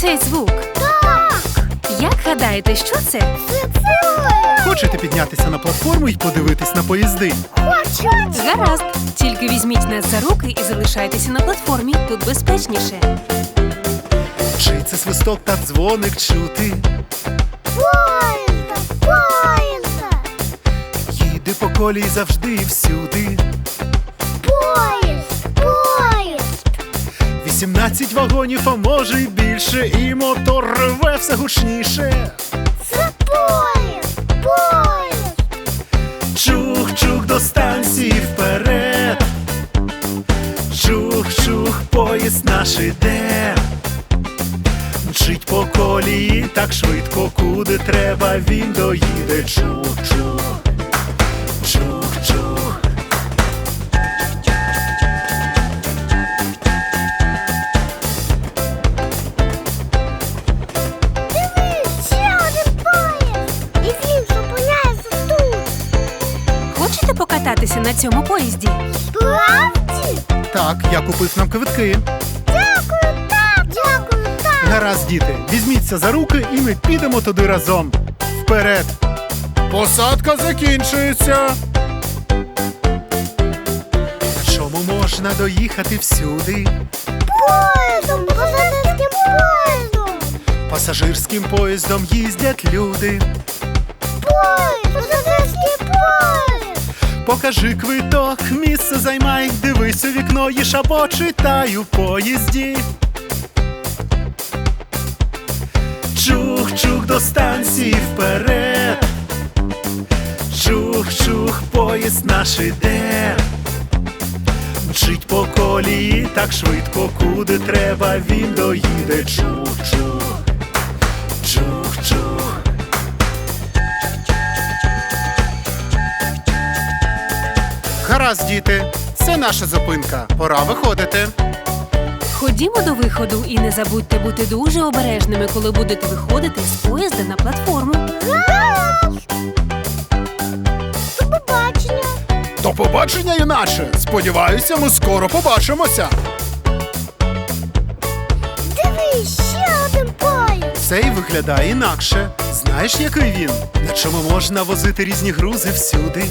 цей звук? Так, Як гадаєте, що це? це це. Хочете піднятися на платформу і подивитись на поїзди? Хочу. Гаразд. Тільки візьміть нас за руки і залишайтеся на платформі. Тут безпечніше. Чи це свисток та дзвоник чути? Поїзда, поїзда. Їде по колії завжди і всюди. 18 вагонів, а може й більше, і мотор реве все гучніше. Це поїзд, поїзд. Чух-чух до станції вперед. Чух-чух, поїзд наш іде. Мчить по колії так швидко, куди треба, він доїде. Чух-чух. Цьому поїзді? Справді? Так, я купив нам квитки. Дякую, так. Дякую, так. Гаразд, діти, візьміться за руки і ми підемо туди разом. Вперед! Посадка закінчується. На чому можна доїхати всюди? Поїздом, пасажирським поїздом. Пасажирським поїздом їздять люди. Поїзд, пасажирський поїзд. Покажи квиток, місце займай, дивись у вікно, їж або читай у поїзді. Чух-чух до станції вперед. Чух-чух, поїзд наш іде. Мчить по колії так швидко, куди треба, він доїде. Чух-чух. Чух-чух. Гаразд, діти, це наша зупинка. Пора виходити. Ходімо до виходу і не забудьте бути дуже обережними, коли будете виходити з поїзда на платформу. До побачення. До побачення, юначе. Сподіваюся, ми скоро побачимося. Дивись, ще один поїзд. Цей виглядає інакше. Знаєш, який він? На чому можна возити різні грузи всюди?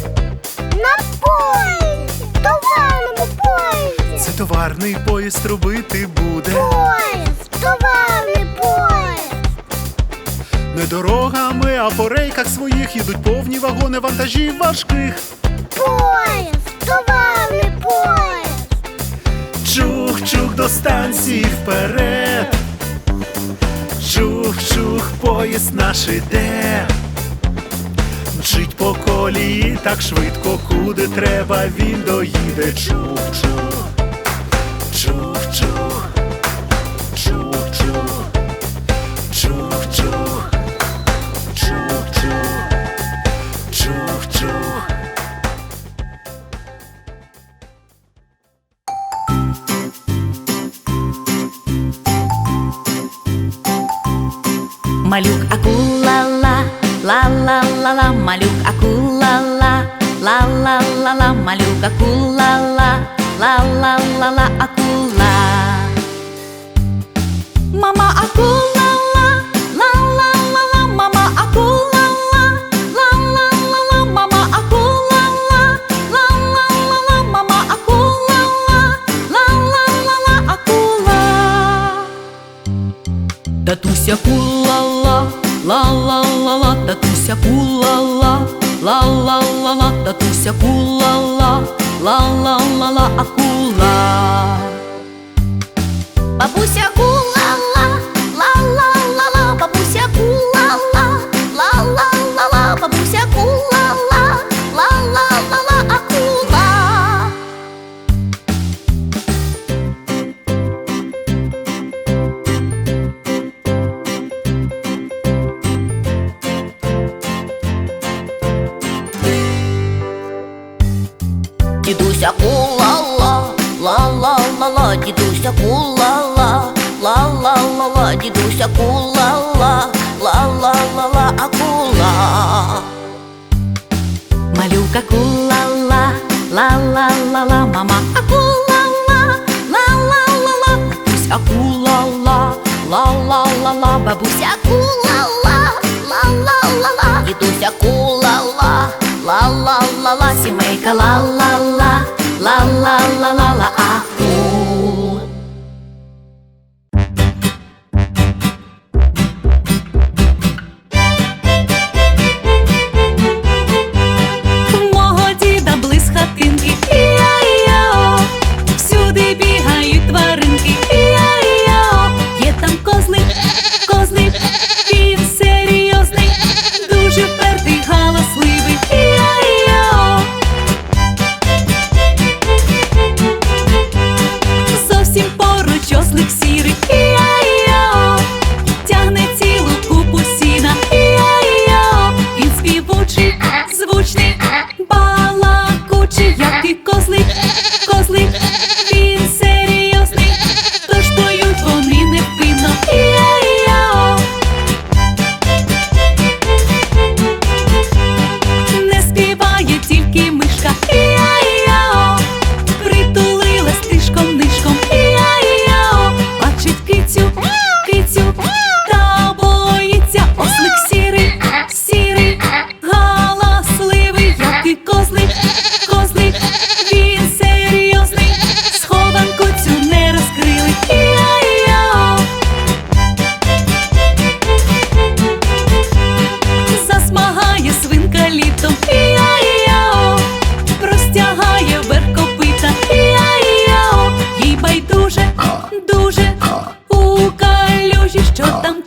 На поїзді. Товарному поїзді. Це товарний поїзд робити буде. Поїзд, товарний поїзд. Не дорогами, а по рейках своїх їдуть повні вагони вантажів важких. Поїзд, товарний поїзд. Чух-чух до станції вперед. Чух-чух, поїзд наш іде. Мчить по колії так швидко, куди треба, він доїде. Чух-чух. Чух-чух. Малюк акула ла, ла ла ла ла, малюк акула ла, ла ла ла ла, малюк акула ла, ла ла ла ла, акула. Мама акула ла, ла ла ла ла, мама акула ла, ла ла ла ла, мама акула ла, ла ла ла ла, мама акула ла, ла ла ла ла, акула. Татуся кулала, ла-ла-ла-ла, татуся кулала, ла-ла-ла-ла, татуся кулала, ла-ла-ла-ла, акула. Бабуся кулала, Дідуся кулала, ла-ла-ла-ла, дідуся кулала, ла-ла-ла-ла, дідуся кулала, ла-ла-ла-ла, акула. Малюка кулала, ла-ла-ла-ла, мама акулала, ла-ла-ла-ла, татусь акулала, ла-ла-ла, ла-ла-ла, бабуся Ку-ла-ла, ла-ла-ла-ла. Дідуся ку-ла-ла, ла-ла-ла-ла, сімейка ла-ла-ла, ла-ла-ла-ла-ла, у калюжі, що там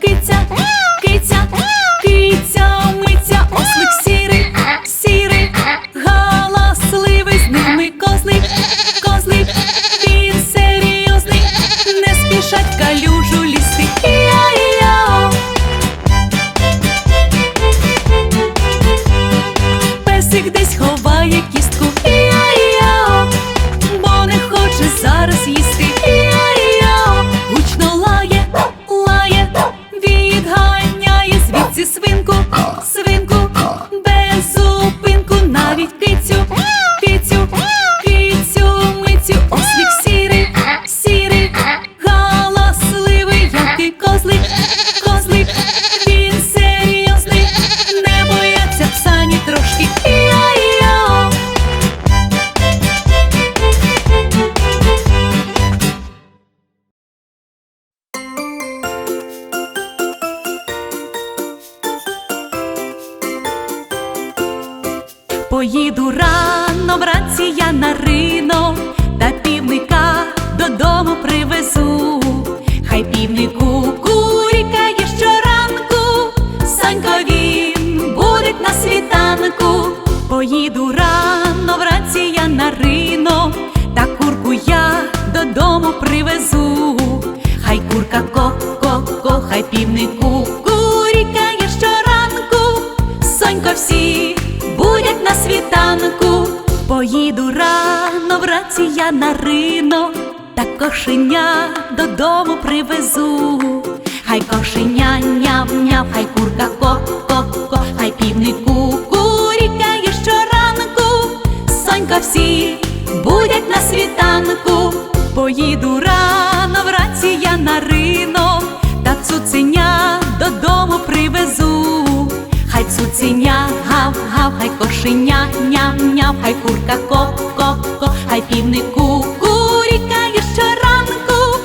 свинку, свинку, Поїду рано вранці я на ринок, та півника додому привезу. Хай півнику курікає щоранку, Санько він буде на світанку. Поїду рано вранці я на ринок, та курку я додому привезу. Хай курка ко-ко-ко, хай півнику курікає щоранку. Сонько всі світанку. Поїду рано вранці я на ринок, та кошеня додому привезу. Хай кошеня няв-няв, хай курка ко-ко-ко, хай півнику курікає щоранку. Сонька всі будять на світанку. Поїду рано вранці я на ринок, та цуценя. Хай цуценя гав-гав, хай кошеня ням-ням, хай курка ко-ко-ко, хай півнику курікає щоранку.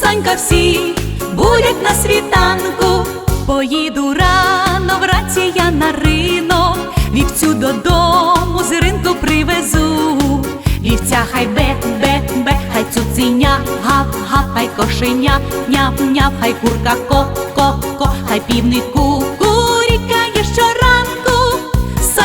Санька всі будять на світанку. Поїду рано вранці я на ринок, вівцю додому з ринку привезу. Вівця хай бе-бе-бе, хай цуценя гав-гав, хай кошеня ням-ням, хай курка ко-ко-ко, хай півнику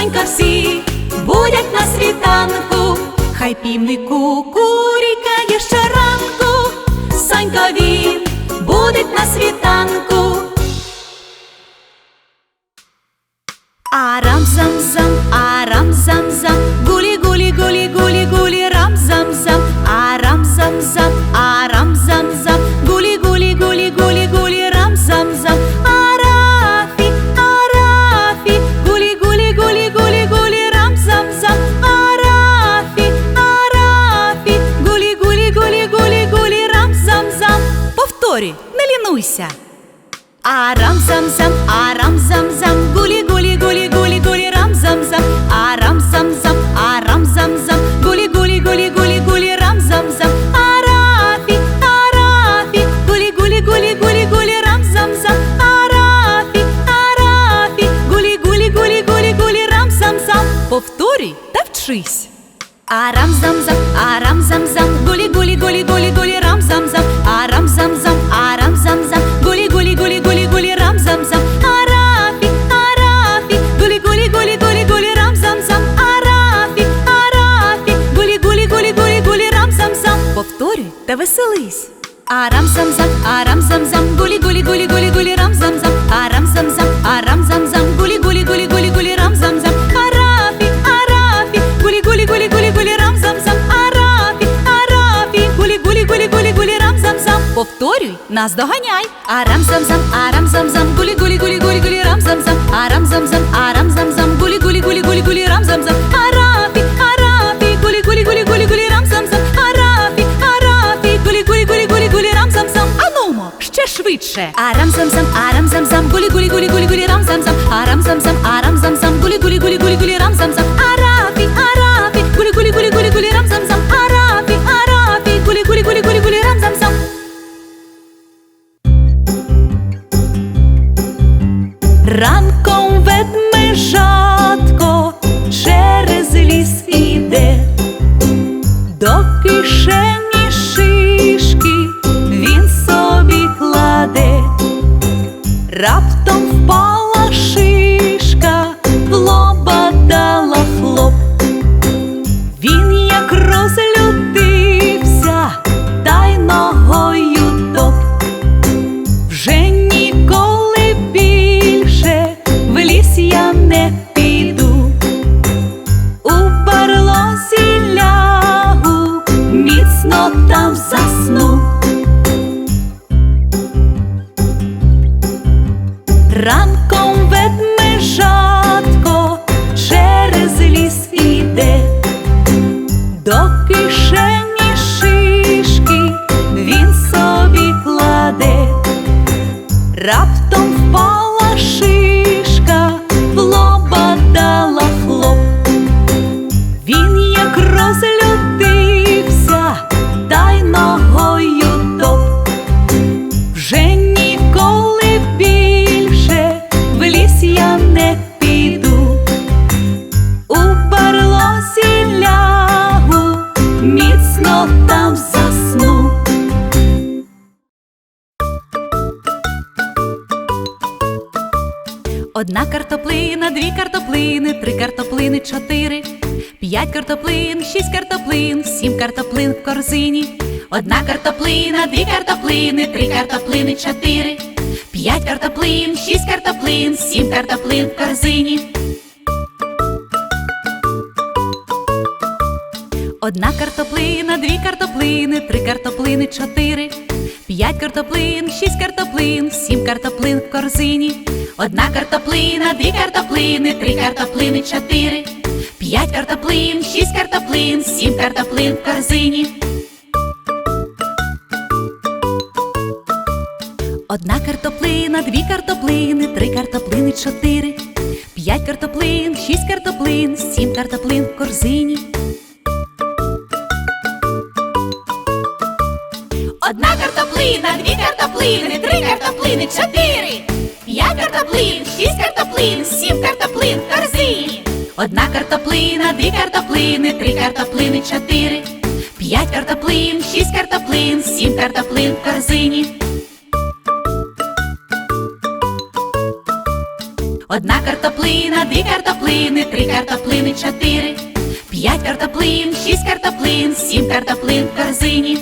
Сонька всі будять на світанку, хай півнику курікає щоранку, Сонька він будить на світанку. веселимся. Арам-зам-зам, арам-зам-зам, гули-гули-гули-гули-гули, рам-зам-зам, арам-зам-зам, арам-зам-зам, гули-гули-гули-гули-гули, рам-зам-зам, арафи, арафи, гули-гули-гули-гули-гули, рам-зам-зам, арафи, арафи, гули-гули-гули-гули-гули, рам-зам-зам. Повтори та вчись. Арам-зам-зам, арам-зам-зам, гули гули гули. Повторюй, нас доганяй. Арам зам зам, арам зам зам, гулі гулі гулі гулі гулі рам зам зам, арам зам зам, арам зам зам, гулі гулі гулі гулі гулі рам зам зам, арафі, арафі, гулі гулі гулі гулі гулі рам зам зам, арафі, арафі, гулі гулі гулі гулі гулі рам зам зам. Анумо, ще швидше. Арам зам зам, арам зам зам, гулі гулі гулі гулі гулі рам зам зам, арам зам зам, арам зам зам, гулі гулі гулі гулі гулі рам зам зам, арафі, картоплини, чотири, п'ять картоплин, шість картоплин, сім картоплин в корзині. Одна картоплина, дві картоплини, три картоплини, чотири, п'ять картоплин, шість картоплин, сім картоплин в корзині. Одна картоплина, дві картоплини, три картоплини, чотири, п'ять картоплин, шість картоплин, сім картоплин в корзині. Одна картоплина, дві картоплини, три картоплини, чотири, п'ять картоплин, шість картоплин, сім картоплин в корзині. Одна картоплина, дві картоплини, три картоплини, чотири, п'ять картоплин, шість картоплин, сім картоплин в корзині. Одна картоплина, дві картоплини, три картоплини, чотири, п'ять картоплин, шість картоплин, сім картоплин в корзині. Одна картоплина, дві картоплини, три картоплини, чотири, п'ять картоплин, шість картоплин, сім картоплин в корзині. Одна картоплина, дві картоплини, три картоплини, чотири, п'ять картоплин, шість картоплин, сім картоплин в корзині.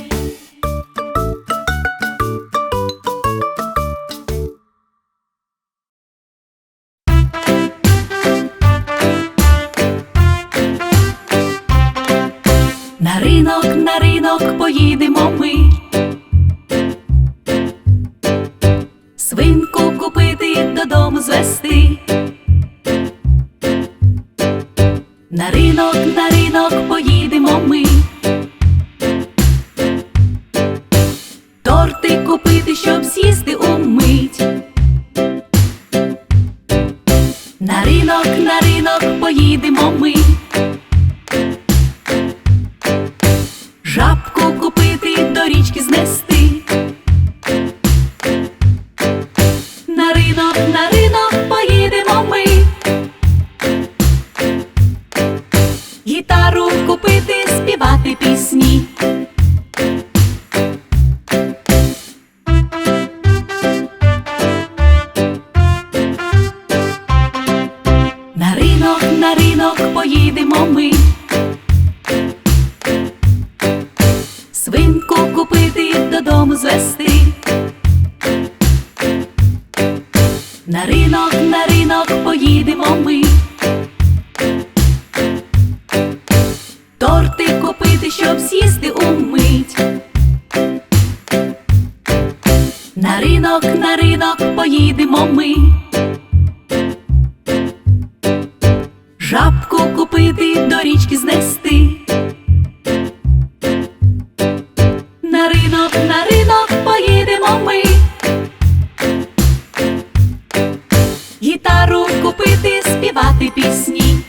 На ринок, на ринок поїдемо ми. Торти купити, щоб з'їсти умить. На ринок, на ринок поїдемо ми. Купити, співати пісні.